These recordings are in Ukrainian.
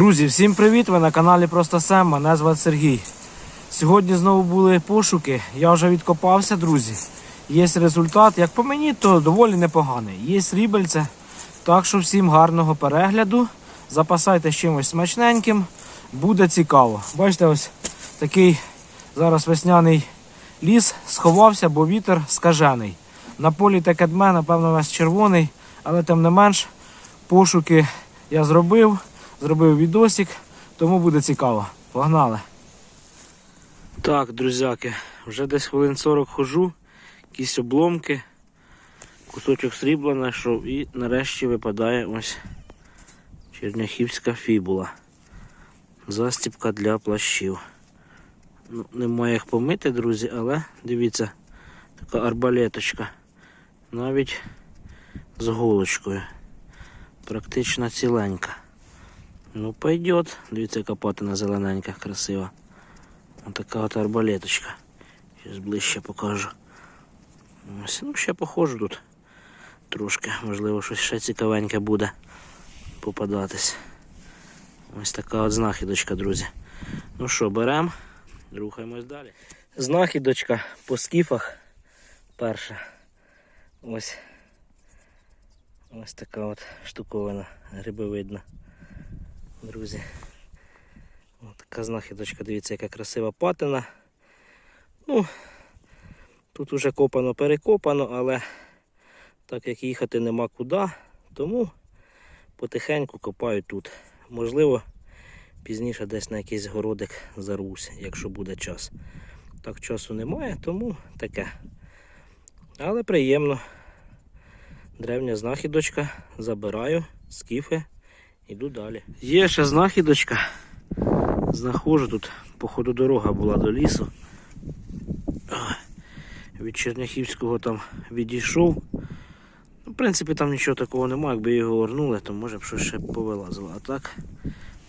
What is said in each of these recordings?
Друзі, всім привіт! Ви на каналі Просто Сем. Мене звати Сергій. Сьогодні знову були пошуки. Я вже відкопався, друзі. Є результат. Як по мені, то доволі непоганий. Є срібельце. Так що всім гарного перегляду. Запасайте чимось смачненьким. Буде цікаво. Бачите, ось такий зараз весняний ліс сховався, бо вітер скажений. На полі таке дме, напевно, весь червоний, але тим не менш пошуки я зробив, зробив відосик, тому буде цікаво. Погнали! Так, друзяки, вже десь хвилин 40 хожу, якісь обломки, кусочок срібла знайшов і нарешті випадає ось черняхівська фібула. Застіпка для плащів. Ну, немає їх помити, друзі, але дивіться, така арбалеточка. Навіть з голочкою. Практично ціленька. Ну, пойдет. Дивіться, яка патина зелененька, красива. Ось така от арбалеточка. Зараз ближче покажу. Ось, ну, ще похожу тут трошки. Можливо, щось ще цікавеньке буде попадатись. Ось така от знахідочка, друзі. Ну що, беремо, рухаємось далі. Знахідочка по скіфах перша. Ось. Ось така от штуковина грибовидна. Друзі. Ось така знахідочка, дивіться, яка красива патина. Ну, тут уже копано перекопано, але так як їхати нема куди, тому потихеньку копаю тут. Можливо, пізніше десь на якийсь городик зарусь, якщо буде час. Так часу немає, тому таке. Але приємно. Древня знахідочка, забираю, скіфи, іду далі. Є ще знахідочка. Знаходжу тут, походу, дорога була до лісу. Від Черняхівського там відійшов. Ну, В принципі, там нічого такого немає, якби його орнули, то може б щось ще повилазило. А так,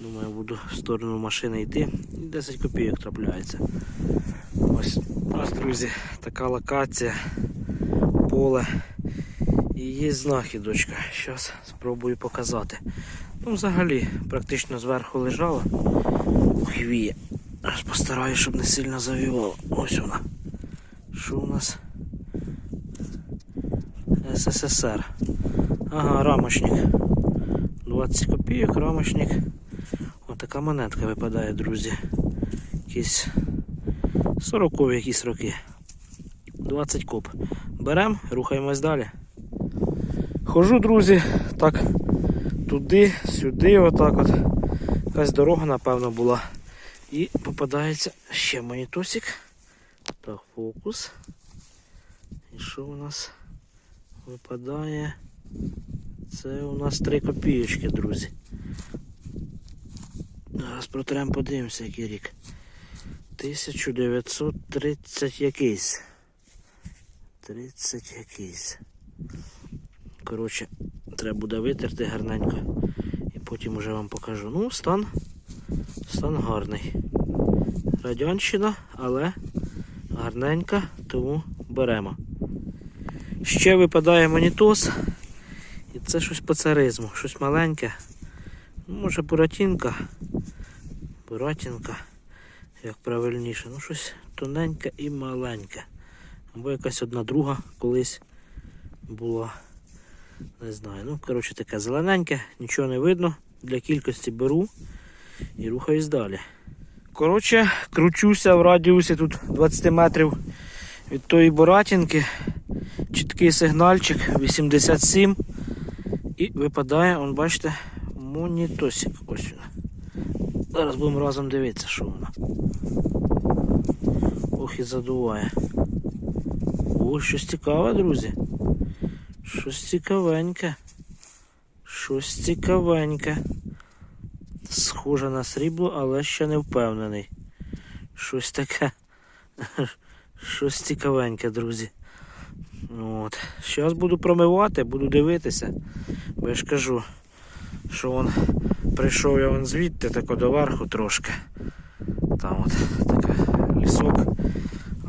думаю, буду в сторону машини йти. І 10 копійок трапляється. Ось, ось, друзі, така локація, поле. І є знахідочка. Зараз спробую показати. Ну, взагалі, практично зверху лежала. Хвія. Аж постараюсь, щоб не сильно завівало. Ось вона. Що у нас? СССР. Ага, рамочник. 20 копійок, рамочник. Отака монетка випадає, друзі. Якісь 40 якісь роки. 20 коп. Беремо, рухаємось далі. Хожу, друзі, так туди, сюди, отак от. Якась дорога, напевно, була. І попадається ще монітосик. Так, фокус. І що у нас випадає? Це у нас 3 копійочки, друзі. Зараз протрем подивимося, який рік. 1930 якийсь. 30 якийсь. Коротше, треба буде витерти гарненько. І потім вже вам покажу. Ну, стан, стан гарний. Радянщина, але гарненька, тому беремо. Ще випадає монітос. І це щось по царизму, щось маленьке. Ну, може буратінка. Буратінка, як правильніше. Ну, щось тоненьке і маленьке. Або якась одна друга колись була. Не знаю. Ну, коротше, таке зелененьке, нічого не видно. Для кількості беру і рухаюсь далі. Коротше, кручуся в радіусі тут 20 метрів від тої боратінки. Чіткий сигнальчик 87. І випадає, он, бачите, монітосик. Ось він. Зараз будемо разом дивитися, що воно. Ох і задуває. О, щось цікаве, друзі. Щось цікавеньке. Щось цікавеньке. Схоже на срібло, але ще не впевнений. Щось таке. Щось цікавеньке, друзі. От. Зараз буду промивати, буду дивитися. Бо я ж кажу, що он прийшов я вон звідти тако доверху трошки. Там от така лісок.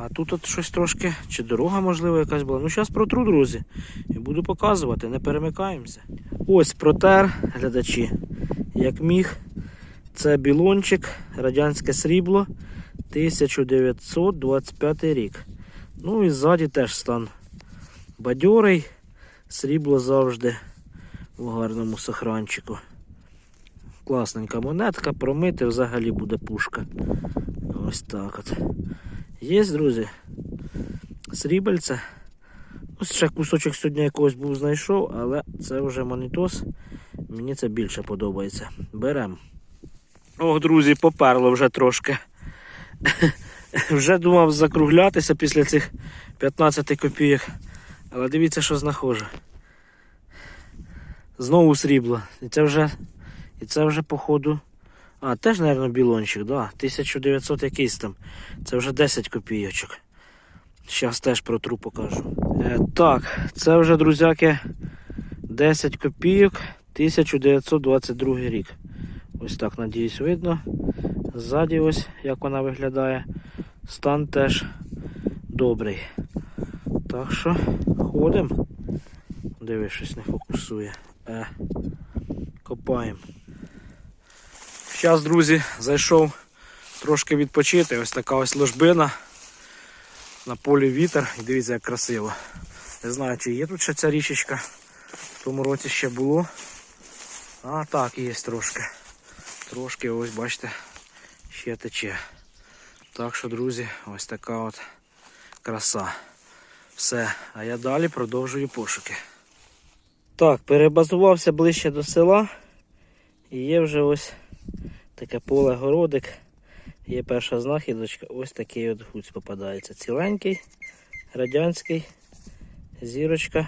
А тут от щось трошки, чи дорога, можливо, якась була. Ну, зараз протру, друзі. І буду показувати, не перемикаємося. Ось протер, глядачі, як міг. Це білончик, радянське срібло, 1925 рік. Ну і ззаді теж стан бадьорий, срібло завжди в гарному сохранчику. Класненька монетка, промити взагалі буде пушка. Ось так от. Є, друзі. Срібельце. Ось ще кусочок сьогодні якогось був знайшов, але це вже монітос. Мені це більше подобається. Беремо. Ох, друзі, поперло вже трошки. вже думав закруглятися після цих 15 копійок. Але дивіться, що знаходжу. Знову срібло. І це вже, і це вже походу. А, теж, мабуть, білончик, да. 1900 якийсь там. Це вже 10 копійочок. Зараз теж про тру покажу. Е, так, це вже, друзяки, 10 копійок, 1922 рік. Ось так, надіюсь, видно. Ззаді ось як вона виглядає. Стан теж добрий. Так що ходимо. Диви, щось не фокусує. Е, копаємо. Зараз, друзі, зайшов трошки відпочити. Ось така ось ложбина. На полі вітер. І дивіться, як красиво. Не знаю, чи є тут ще ця річечка. В тому році ще було. А так, є трошки. Трошки, ось бачите, ще тече. Так що, друзі, ось така от краса. Все, а я далі продовжую пошуки. Так, перебазувався ближче до села. І є вже ось таке поле городик. Є перша знахідочка, ось такий от гуць попадається. Ціленький, радянський, зірочка.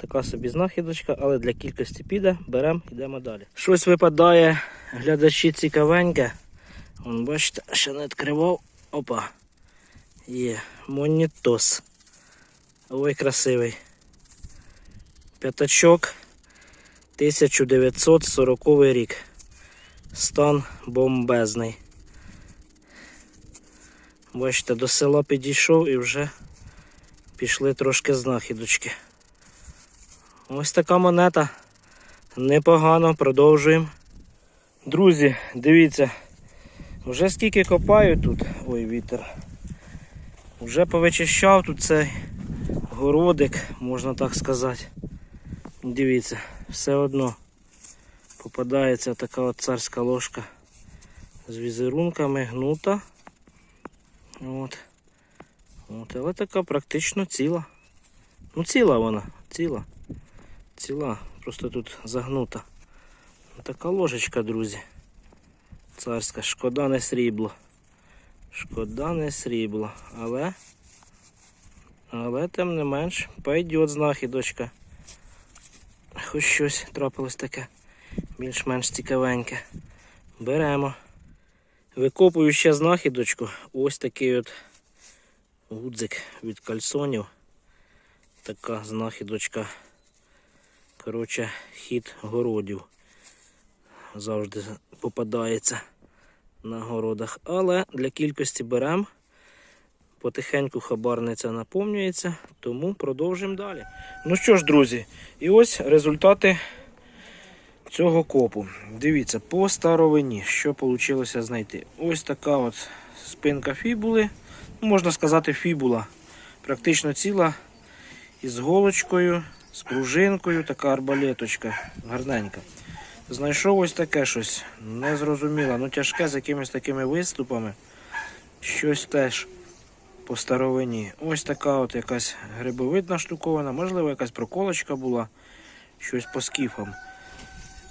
Така собі знахідочка, але для кількості піде, беремо, йдемо далі. Щось випадає, глядачі цікавеньке. Вон, бачите, ще не відкривав. Опа. Є, монітос. Ой, красивий. П'ятачок 1940 рік. Стан бомбезний. Бачите, до села підійшов і вже пішли трошки знахідочки. Ось така монета. Непогано, продовжуємо. Друзі, дивіться, вже скільки копаю тут, ой, вітер. Вже повичищав тут цей городик, можна так сказати. Дивіться, все одно попадається така от царська ложка з візерунками гнута. От. От, але така практично ціла. Ну ціла вона, ціла. Ціла, просто тут загнута. Така ложечка, друзі. Царська, шкода не срібло. Шкода не срібло. Але, але тим не менш, пойдет знахідочка. Хоч щось трапилось таке більш-менш цікавеньке. Беремо. Викопую ще знахідочку. Ось такий от гудзик від кальсонів. Така знахідочка. Коротше, хід городів. Завжди попадається на городах. Але для кількості беремо. Потихеньку хабарниця наповнюється, тому продовжимо далі. Ну що ж, друзі, і ось результати цього копу. Дивіться, по старовині, що вийшло знайти. Ось така от спинка фібули. Ну, можна сказати, фібула. Практично ціла із голочкою, з пружинкою, така арбалеточка, гарненька. Знайшов ось таке щось, незрозуміло, ну тяжке з якимись такими виступами. Щось теж по старовині. Ось така от якась грибовидна штуковина, можливо, якась проколочка була, щось по скіфам.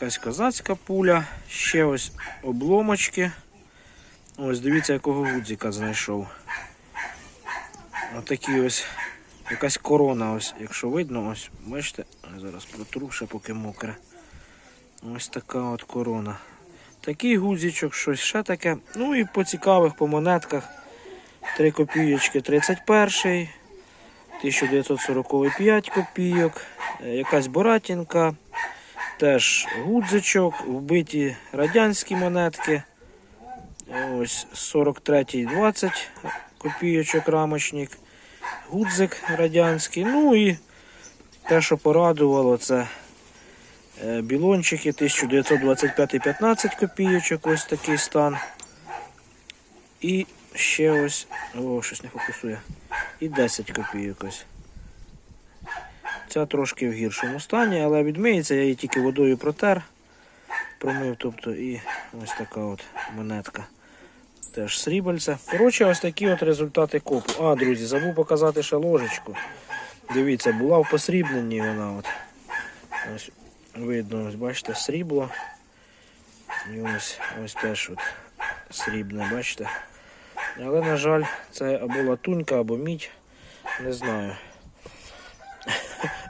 Якась козацька пуля, ще ось обломочки. Ось дивіться, якого гудзика знайшов. Отакі ось якась корона, ось, якщо видно, ось, бачите, зараз протру ще поки мокре. Ось така от корона. Такий гудзичок, щось ще таке. Ну і по цікавих, по монетках. 3 копійочки 31, 1940 5 копійок, е, якась боратінка, теж гудзичок, вбиті радянські монетки. Ось 43 20 копійочок рамочник, гудзик радянський. Ну і те, що порадувало, це Е, Білончики 1925-15 копійочок, ось такий стан. І ще ось. О, щось не фокусує. І 10 копійок ось. Ця трошки в гіршому стані, але відмиється, я її тільки водою протер, промив, тобто і ось така от монетка. Теж срібальце. Коротше, ось такі от результати копу. А, друзі, забув показати ще ложечку. Дивіться, була в посрібненні вона от. Ось видно, ось бачите, срібло. І ось, ось теж от срібне, бачите. Але, на жаль, це або латунька, або мідь. Не знаю.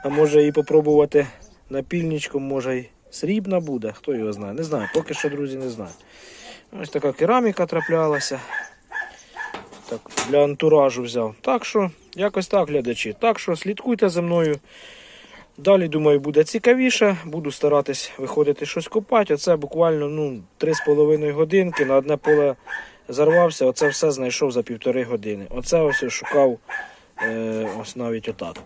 А може її попробувати напільничком, може й срібна буде, хто його знає. Не знаю, поки що, друзі, не знаю. Ось така кераміка траплялася. Так, для антуражу взяв. Так що, якось так, глядачі. Так що слідкуйте за мною. Далі, думаю, буде цікавіше. Буду старатись виходити щось копати. Оце буквально ну, 3,5 годинки на одне поле зарвався. Оце все знайшов за півтори години. Оце ось шукав е, ось навіть отак.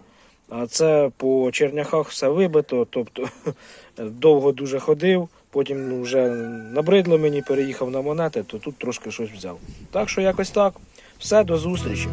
А це по черняхах все вибито, тобто довго дуже ходив, потім ну, вже набридло мені, переїхав на монети, то тут трошки щось взяв. Так що якось так. Все, до зустрічі.